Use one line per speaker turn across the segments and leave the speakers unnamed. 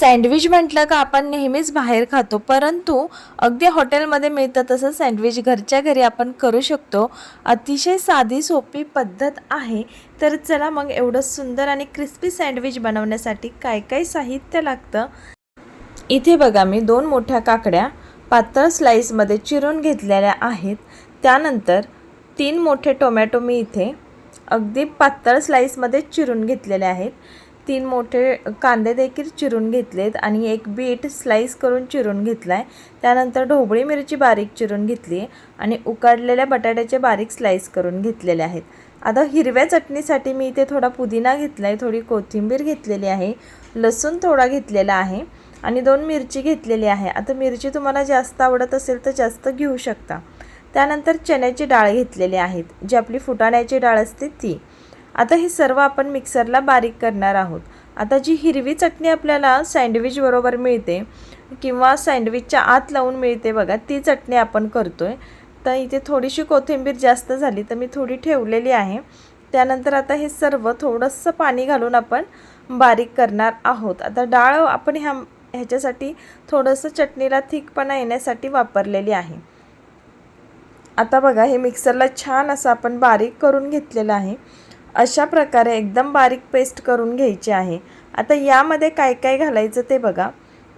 Sandwich म्हटलं का आपण नेहमीच बाहेर खातो. परंतु अगदी हॉटेलमध्ये मिळतं तसं सँडविच घरच्या घरी आपण करू शकतो. अतिशय साधी सोपी पद्धत आहे. तर चला मग एवढं सुंदर आणि क्रिस्पी सँडविच बनवण्यासाठी काय काय साहित्य लागतं? इथे बघा मी दोन मोठ्या काकड्या पातळ स्लाईसमध्ये चिरून घेतलेल्या आहेत. त्यानंतर तीन मोठे टोमॅटो मी इथे अगदी पातळ स्लाईसमध्ये चिरून घेतलेले आहेत. तीन मोठे कांदे देखील चिरून घेतलेत आणि एक बीट स्लाईस करून चिरून घेतला आहे त्यानंतर ढोबळी मिरची बारीक चिरून घेतली आणि उकडलेल्या बटाट्याचे बारीक स्लाईस करून घेतलेले आहेत. आता हिरव्या चटणीसाठी मी इथे थोडा पुदिना घेतला आहे थोडी कोथिंबीर घेतलेली आहे लसूण थोडा घेतलेला आहे आणि दोन मिरची घेतलेली आहे. आता मिरची तुम्हाला जास्त आवडत असेल तर जास्त घेऊ शकता. त्यानंतर चण्याची डाळ घेतलेली आहेत जी आपली फुटाण्याची डाळ असते ती. आता हे सर्व आपण मिक्सरला बारीक करणार आहोत. आता जी हिरवी चटणी आपल्याला सँडविच बरोबर मिळते किंवा सँडविचच्या आत लावून मिळते बघा ती चटणी आपण करतो आहे तर इथे थोडीशी कोथिंबीर जास्त झाली तर मी थोडी ठेवलेली आहे. त्यानंतर आता हे सर्व थोडंसं पाणी घालून आपण बारीक करणार आहोत. आता डाळ आपण ह्या ह्याच्यासाठी थोडंसं चटणीला थिकपणा येण्यासाठी वापरलेली आहे. आता बघा हे मिक्सरला छान असं आपण बारीक करून घेतलेलं आहे. अशा प्रकारे एकदम बारीक पेस्ट करून घ्यायची आहे. आता यामध्ये काय काय घालायचं ते बघा.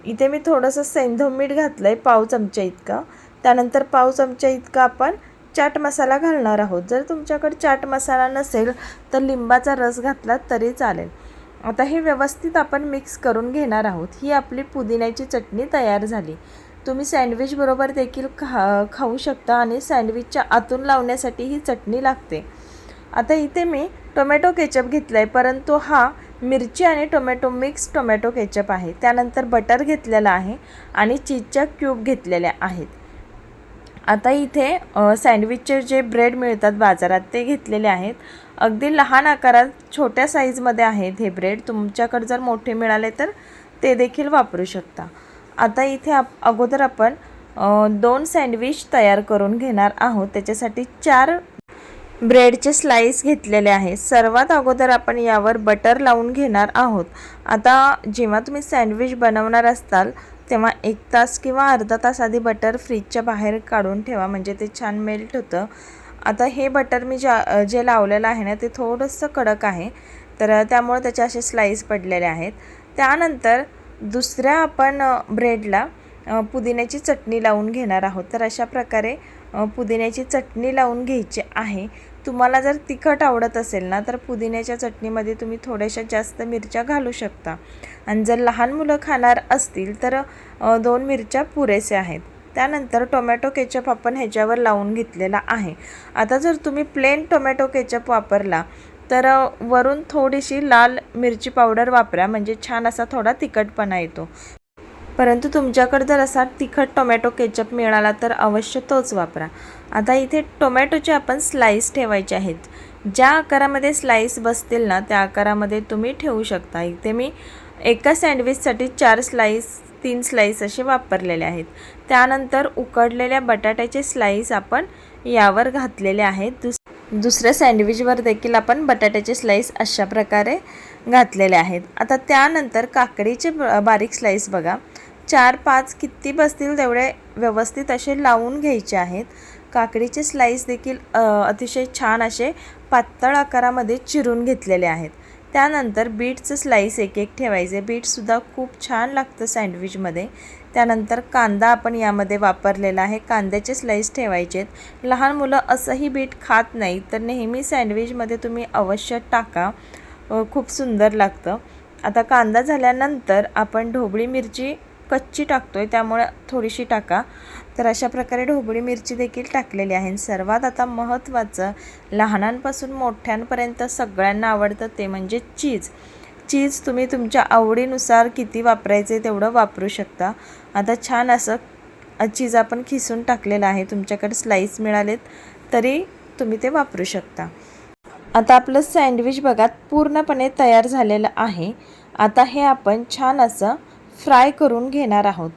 इथे मी थोडंसं सेंधव मीठ घातलं आहे पाव चमचा इतकं. त्यानंतर पाव चमचा इतकं आपण चाट मसाला घालणार आहोत. जर तुमच्याकडे चाट मसाला नसेल तर लिंबाचा रस घातला तरी चालेल. आता हे व्यवस्थित आपण मिक्स करून घेणार आहोत. ही आपली पुदिन्याची चटणी तयार झाली. तुम्ही सँडविचबरोबर देखील खा खाऊ शकता आणि सँडविचच्या आतून लावण्यासाठी ही चटणी लागते. आता इथे मी टोमॅटो केचप घेतला आहे परंतु हा मिरची आणि टोमॅटो मिक्स टोमॅटो केचप आहे. त्यानंतर बटर घेतलेला आहे आणि चीजच्या क्यूब घेतलेल्या आहेत. आता इथे सँडविचचे जे ब्रेड मिळतात बाजारात ते घेतलेले आहेत. अगदी लहान आकारात छोट्या साईजमध्ये आहेत हे ब्रेड. तुमच्याकडे जर मोठे मिळाले तर ते देखील वापरू शकता. आता इथे आप अगोदर आपण दोन सँडविच तयार करून घेणार आहोत. त्याच्यासाठी चार ब्रेडचे स्लाईस घेतलेले आहे. सर्वात अगोदर आपण यावर बटर लावून घेणार आहोत. आता जेव्हा तुम्ही सँडविच बनवणार असताल तेव्हा एक तास किंवा अर्धा तास आधी बटर फ्रीजच्या बाहेर काढून ठेवा म्हणजे ते छान मेल्ट होतं. आता हे बटर मी ज्या जे लावलेलं आहे ना ते थोडंसं कडक आहे. तर त्यामुळे त्याचे असे स्लाईस पडलेले आहेत. त्यानंतर दुसऱ्या आपण ब्रेडला पुदिन्याची चटणी लावून घेणार आहोत. तर अशा प्रकारे पुदिन्याची चटणी लावून घ्यायची आहे. तुम्हाला जर तिखट आवडत असेल ना तर पुदिन्याच्या चटणीमध्ये तुम्ही थोड्याशा जास्त मिरच्या घालू शकता. आणि जर लहान मुलं खाणार असतील तर दोन मिरच्या पुरेसे आहेत. त्यानंतर टोमॅटो केचप आपण ह्याच्यावर लावून घेतलेला आहे. आता जर तुम्ही प्लेन टोमॅटो केचप वापरला तर वरून थोडीशी लाल मिरची पावडर वापरा म्हणजे छान असा थोडा तिखटपणा येतो. परंतु तुमच्याकडे जर असा तिखट टोमॅटो केचप मिळाला तर अवश्य तोच वापरा. आता इथे टोमॅटोचे आपण स्लाईस ठेवायचे आहेत. ज्या आकारामध्ये स्लाईस बसतील ना त्या आकारामध्ये तुम्ही ठेवू शकता. इथे मी एका सँडविचसाठी चार स्लाईस तीन स्लाईस असे वापरलेले आहेत. त्यानंतर उकडलेल्या बटाट्याचे स्लाईस आपण यावर घातलेले आहेत. दुस दुसऱ्या सँडविचवर देखील आपण बटाट्याचे स्लाईस अशा प्रकारे घातलेले आहेत. आता त्यानंतर काकडीचे ब- बारीक स्लाईस बघा. चार पाच किती बसतील तेवढे व्यवस्थित असे लावून घ्यायचे आहेत. काकडीचे स्लाईस देखील अतिशय छान असे पातळ आकारामध्ये चिरून घेतलेले आहेत. त्यानंतर बीटचं स्लाईस एक एक ठेवायचे बीटसुद्धा खूप छान लागतं सँडविचमध्ये त्यानंतर कांदा आपण यामध्ये वापरलेला आहे. कांद्याचे स्लाईस ठेवायचे आहेत. लहान मुलं असंही बीट खात नाही तर नेहमी सँडविचमध्ये तुम्ही अवश्य टाका. खूप सुंदर लागतं. आता कांदा झाल्यानंतर आपण ढोबळी मिरची कच्ची टाकतो आहे त्यामुळे थोडीशी टाका. तर अशा प्रकारे ढोबळी मिरची देखील टाकलेली आहे. सर्वात आता महत्त्वाचं लहानांपासून मोठ्यांपर्यंत सगळ्यांना आवडतं ते म्हणजे चीज. चीज तुम्ही तुमच्या आवडीनुसार किती वापरायचे तेवढं वापरू शकता. आता छान असं चीज आपण खिसून टाकलेलं आहे. तुमच्याकडे स्लाईस मिळालेत तरी तुम्ही ते वापरू शकता. आता आपलं सँडविच बघा पूर्णपणे तयार झालेलं आहे. आता हे आपण छान असं फ्राय करून घेणार आहोत.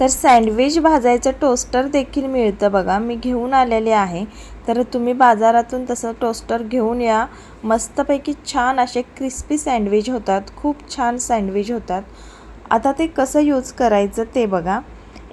तर सँडविच भाजायचं टोस्टर देखील मिळतं बघा. मी घेऊन आलेले आहे. तर तुम्ही बाजारातून तसं टोस्टर घेऊन या. मस्तपैकी छान असे क्रिस्पी सँडविच होतात. खूप छान सँडविच होतात. आता ते कसं यूज करायचं ते बघा.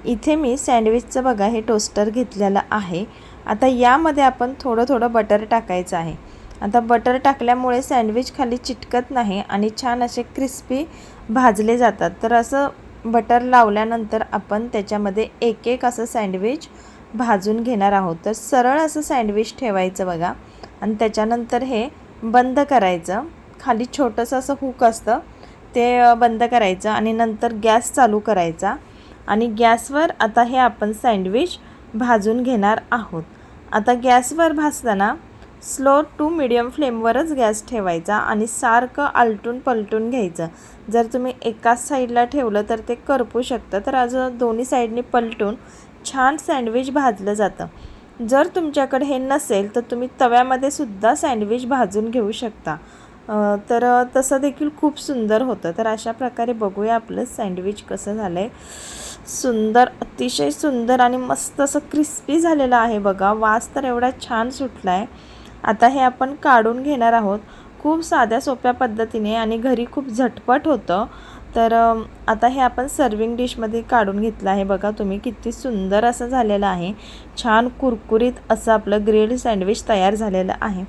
इथे मी सँडविचचं बघा हे टोस्टर घेतलेलं आहे. आता यामध्ये आपण थोडं थोडं बटर टाकायचं आहे. आता बटर टाकल्यामुळे सँडविच खाली चिटकत नाही आणि छान असे क्रिस्पी भाजले जातात. तर असं बटर लावल्यानंतर आपण त्याच्यामध्ये एक एक असं सँडविच भाजून घेणार आहोत. तर सरळ असं सँडविच ठेवायचं बघा. आणि त्याच्यानंतर हे बंद करायचं. खाली छोटंसं असं हुक असतं. ते बंद करायचं आणि नंतर गॅस चालू करायचा. आणि गॅसवर आता हे आपण सँडविच भाजून घेणार आहोत. आता गॅसवर भाजताना स्लो टू मिडियम फ्लेमवरच गॅस ठेवायचा आणि सारखं आलटून पलटून घ्यायचं. जर तुम्ही एकाच साईडला ठेवलं तर ते करपू शकतं. तर अजून दोन्ही साईडनी पलटून छान सँडविच भाजलं जातं. जर तुमच्याकडे हे नसेल तर तुम्ही तव्यामध्ये सुद्धा सँडविच भाजून घेऊ शकता. तर तसं देखील खूप सुंदर होतं. तर अशा प्रकारे बघूया आपलं सँडविच कसं झालं आहे सुंदर अतिशय सुंदर आणि मस्त असं क्रिस्पी झालेलं आहे बघा. वास तर एवढा छान सुटला आहे आता हे आपण काढून घेणार आहोत. खूप साध्या सोप्या पद्धतीने आणि घरी खूप झटपट होतं. तर आता हे आपण सर्विंग डिशमध्ये काढून घेतलं आहे. बघा तुम्ही किती सुंदर असं झालेलं आहे. छान कुरकुरीत असं आपलं ग्रिल्ड सँडविच तयार झालेलं आहे.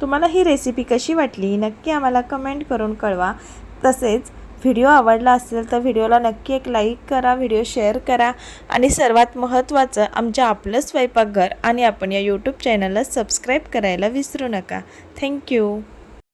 तुम्हाला ही रेसिपी कशी वाटली? नक्की आम्हाला कमेंट करून कळवा. तसेच व्हिडिओ आवडला असेल तर व्हिडिओला नक्की एक लाईक करा व्हिडिओ शेअर करा. आणि सर्वात महत्त्वाचं आमच्या आपलं स्वयंपाकघर आणि आपण या यूट्यूब चॅनलला सबस्क्राईब करायला विसरू नका. थँक्यू